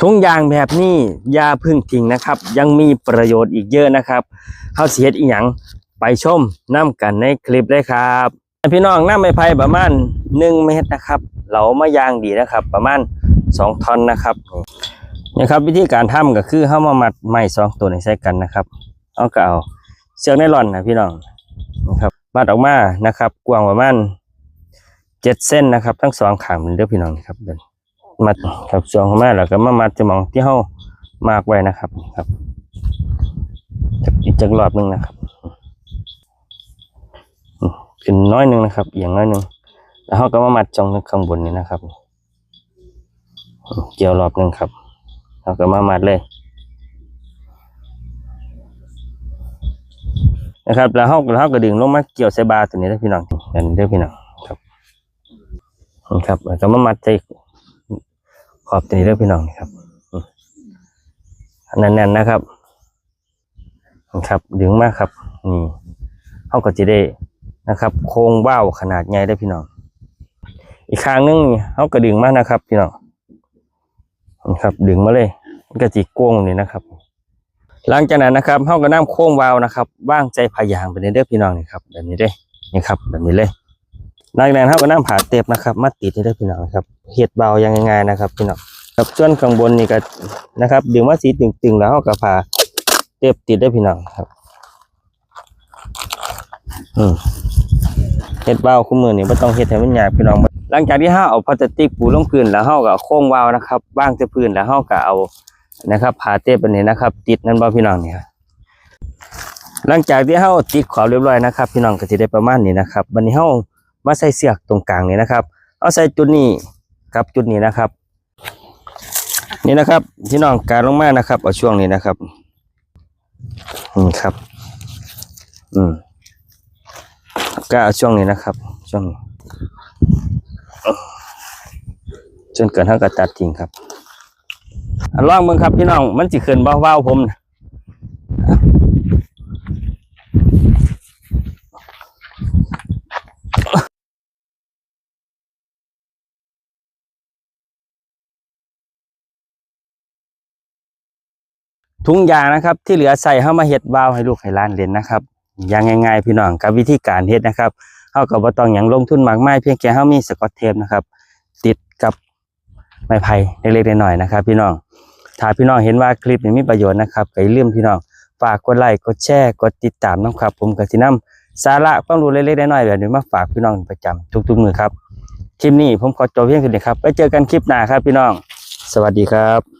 ทุงยางแบบนี้ยาพึ่งทิ้งนะครับ ยังมีประโยชน์อีกเยอะนะครับเฮาเสิเฮ็ดอีหยังไปชมน้ำกันในคลิปเลยครับพี่น้องน้ำไม้ไผ่ประมาณ1เมตรนะครับ เหลามายางดีนะครับ ประมาณ2ท่อนนะครับนี่ครับวิธีการทำก็คือเฮามามัดไม้สองตัวในใส่กันนะครับเอาก็เอาเชือกไนลอนนะพี่น้องนะครับมัดออกมานะครับ กว้างประมาณ7เส้นนะครับ ทั้งสองขางเด้อพี่น้องครับเดิน มัดครับสวงเข้ามาแล้วก็มามัดจะมองที่เฮามากไว้นะครับครับอีกจักรอบหนึ่งนะครับขึ้นน้อยหนึ่งนะครับเอียงน้อยหนึ่งแล้วเฮาก็มามัดจองข้างบนนี้นะครับ เกี่ยวรอบหนึ่งครับเราก็มามัดเลยนะครับแล้วเฮาแล้วเฮาก็ดึงลงมาเกี่ยวใส่บาตัวนี้ได้พี่น้องอันได้พี่น้องครับนะครับแล้วก็มามัดใส่ ขอบตัวนี้เด้อพี่น้องนี่ครับแน่นๆนะครับนะครับดึงมากครับนี่เขาก็จะได้นะครับ โครงว่าวขนาดใหญ่ได้พี่น้อง อีกข้างนึงนี่เขาก็ดึงมากนะครับ พี่น้องนะครับ ดึงมาเลยมันก็จีโก้งนี่นะครับ หลังจากนั้นนะครับเขาก็น้ำโค้งวาวนะครับว่างใจพายางไปในเด้อพี่น้องนี่ครับแบบนี้เด้นี่ครับ แบบนี้เลย หลังจากนั้นเขาก็น้ำผ่าเต็บนะครับ มาติดให้ได้พี่น้องครับเห็ดเบายังไงนะครับพี่น้องครับส่วนข้างบนนี่ก็นะครับดึงมาสีตึงๆแล้วเขาก็ผ่าเต็บติดได้พี่น้องครับอืเห็ดเบาคู่มือนี่ไม่ต้องเห็ดให้มันหยาพี่น้องหลังจากที่เขาเอาพลาสติกปูลงพื้นแล้วเขาก็โค้งวาวนะครับว่างจะพื้นแล้วเขาก็เอานะครับผ่าเต็บอันนี้นะครับ ติดนั่นบ่พี่น้องนี่ครับหลังจากที่เขาติดขอบเรียบร้อยนะครับ พี่น้องก็จะได้ประมาณนี้นะครับวันนี้เขา มาใส่เสือกตรงกลางนี้นะครับ เอาใส่จุดนี้กับจุดนี้นะครับ นี่นะครับพี่น้องการลงมานะครับเอาช่วงนี้นะครับนี่ครับ อืมก็เอาช่วงนี้นะครับ ช่วงจนเกินเท่ากับตัดทิ้งครับอะลองเบิ่งครับพี่น้องมันสิขึ้นบ่ว้าวผมนะ ถุงยางนะครับ ที่เหลือใส่เข้ามาเฮ็ดวาวให้ลูกให้หล้านเล่นนะครับอย่างง่ายๆพี่น้องกับวิธีการเฮ็ดนะครับเฮาก็บ่ต้องหยังลงทุนมากมายเพียงแค่เฮามีสกอตเทปนะครับ ติดกับไม้ไผ่เล็กๆหน้อยๆนะครับ พี่น้องถ้าพี่น้องเห็นว่าคลิปนี้มีประโยชน์นะครับก็อย่าลืมพี่น้องฝากกดไลค์กดแชร์กดติดตามนะครับ ผมก็สินำสาระความรู้เล็กๆน้อยๆแบบนี้มาฝากพี่น้องประจำทุกๆมือครับคลิปนี้ผมขอจบเพียงแค่นี้ครับไว้เจอกันคลิปหน้าครับพี่น้อง สวัสดีครับ